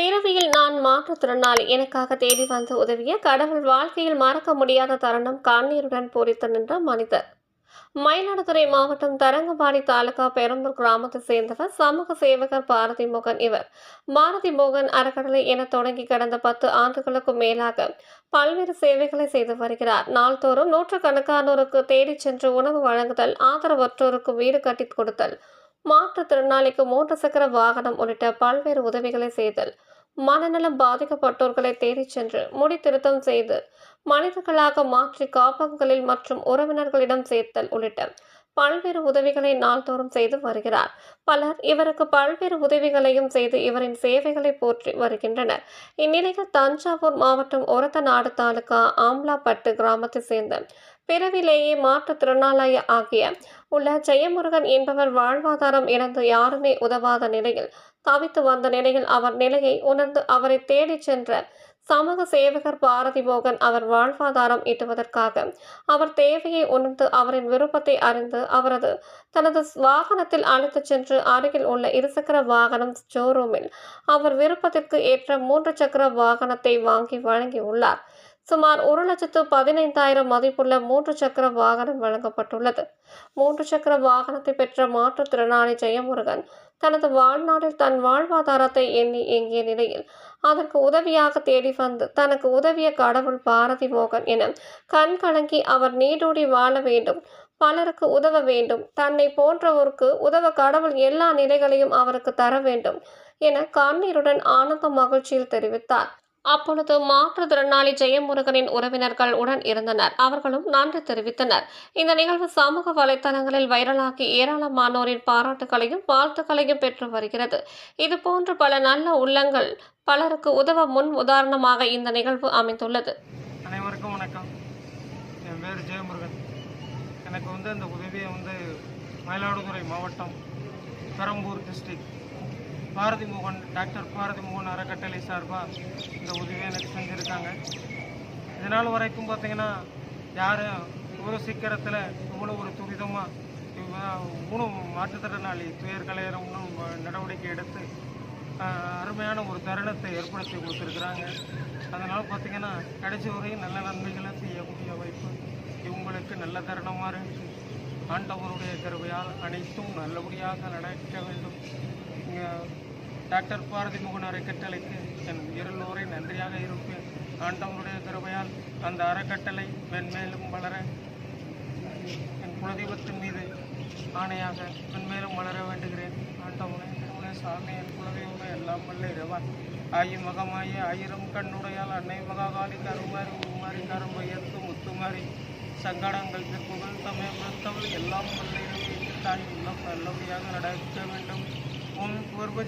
பிறவியில் நான் மாற்றுத்திறனாளி. எனக்காக தேடி வந்து உதவிய கடவுள் வாழ்க்கையில் மறக்க முடியாத தருணம் கண்ணீருடன் பூரித்து நின்ற மனிதர். மயிலாடுதுறை மாவட்டம் தரங்கம்பாடி தாலுகா பெரம்பூர் கிராமத்தை சேர்ந்தவர் சமூக சேவகர் பாரதி மோகன் இவர். பாரதி மோகன் அறக்கடலை என தொடங்கி கடந்த பத்து ஆண்டுகளுக்கும் மேலாக பல்வேறு சேவைகளை செய்து வருகிறார். நாள்தோறும் நூற்றுக்கணக்கானோருக்கு தேடிச் சென்று உணவு வழங்குதல் ஆதரவற்றோருக்கு வீடு கட்டிக் கொடுத்தல் மாற்றுத்திறனாளிக்கு மூன்று சக்கர வாகனம் உள்ளிட்ட பல்வேறு உதவிகளை செய்தல் மனநலம் பாதிக்கப்பட்டோர்களை தேடிச் சென்று முடி திருத்தம் செய்து மனிதர்களாக மாற்றி காப்பகங்களில் மற்றும் உறவினர்களிடம் சேர்த்தல் உள்ளிட்ட பல்வேறு உதவிகளை நாள்தோறும் செய்து வருகிறார். பலர் இவருக்கு பல்வேறு உதவிகளையும் செய்து இவரின் சேவைகளை போற்றி வருகின்றனர். இந்நிலையில் தஞ்சாவூர் மாவட்டம் ஒரத்தநாடு தாலுகா ஆம்லாப்பட்டு கிராமத்தை சேர்ந்த பிறவிலேயே மாற்றுத்திறனாளிய ஆகிய உள்ள ஜெயமுருகன் என்பவர் வாழ்வாதாரம் இழந்து யாருமே உதவாத நிலையில் தவித்து வந்த நிலையில் அவர் நிலையை உணர்ந்து அவரை தேடிச் சென்ற சமூக சேவகர் பாரதி மோகன் அவர் வாழ்வாதாரம் ஈட்டுவதற்காக அவர் தேவையை உணர்ந்து அவரின் விருப்பத்தை அறிந்து அவரது தனது வாகனத்தில் அழைத்துச் சென்று அருகில் உள்ள இருசக்கர வாகனம் ஷோரூமில் அவர் விருப்பத்திற்கு ஏற்ற மூன்று சக்கர வாகனத்தை வாங்கி வழங்கியுள்ளார். சுமார் ஒரு லட்சத்து பதினைந்தாயிரம் மதிப்புள்ள மூன்று சக்கர வாகனம் வழங்கப்பட்டுள்ளது. மூன்று சக்கர வாகனத்தை பெற்ற மாற்றுத்திறனாளி ஜெயமுருகன் தனது வாழ்நாளில் தன் வாழ்வாதாரத்தை எண்ணி இயங்கிய நிலையில் அதற்கு உதவியாக தேடி வந்து தனக்கு உதவிய கடவுள் பாரதி மோகன் என கண் கலங்கி அவர் நீடூடி வாழ வேண்டும் பலருக்கு உதவ வேண்டும் தன்னை போன்றவருக்கு உதவ கடவுள் எல்லா நிலைகளையும் அவருக்கு தர வேண்டும் என கண்ணீருடன் ஆனந்த மகிழ்ச்சியில் தெரிவித்தார். அப்பொழுது மாற்றுத்திறனாளி ஜெயமுருகனின் உறவினர்கள் உடன் இருந்தனர். அவர்களும் நன்றி தெரிவித்தனர். இந்த நிகழ்வு சமூக வலைதளங்களில் வைரலாகி ஏராளமானோரின் பாராட்டுகளையும் வாழ்த்துக்களையும் பெற்று வருகிறது. இதுபோன்று பல நல்ல உள்ளங்கள் பலருக்கு உதவ முன் உதாரணமாக இந்த நிகழ்வு அமைந்துள்ளது. அனைவருக்கும் வணக்கம். என் பேர் ஜெயமுருகன். எனக்கு வந்து அந்த உதவியை வந்து மயிலாடுதுறை மாவட்டம் பெரம்பூர் டிஸ்ட்ரிக்ட் பாரதி மோகன் டாக்டர் பாரதி மோகன் அறக்கட்டளை சார்பாக இந்த உதவியை எனக்கு செஞ்சுருக்காங்க. இதனால் வரைக்கும் பார்த்திங்கன்னா யாரும் இவ்வளோ சீக்கிரத்தில் இவ்வளோ ஒரு துரிதமாக மூணு மாற்றுத்திறனாளி துயர் உணவு நடவடிக்கை எடுத்து அருமையான ஒரு தருணத்தை ஏற்படுத்தி கொடுத்துருக்குறாங்க. அதனால் பார்த்தீங்கன்னா கடைசி வரையும் நல்ல நன்மைகளை செய்யக்கூடிய வாய்ப்பு இவங்களுக்கு நல்ல தருணமாக இருக்குது ஆண்டவருடைய கருவையால் அனைத்தும் நல்லபடியாக நடக்க வேண்டும். டாக்டர் பாரதி முகன் அறக்கட்டளைக்கு என் இருநூறை நன்றியாக இருப்பேன். ஆண்டவனுடைய கிருபையால் அந்த அறக்கட்டளை மென்மேலும் வளர என் குலதெய்வத்தின் மீது ஆணையாக மென்மேலும் வளர வேண்டுகிறேன். ஆண்டவனே திருமண சாமி என் குலதெய்வமே எல்லாம் வல்ல இறைவன். ஆயி மகமாயி ஆயிரம் கண்ணுடையால் அன்னை மகாகாலி கருமாரி உருமாறி கரும்பையத்து முத்துமாரி சங்கடங்கள் திருப்புகள் தமிழ் பொறுத்தவள் எல்லாம் வல்ல இறைவன். தாய் உள்ளம் நல்லபடியாக நடக்க வேண்டும். உன் பூர்வ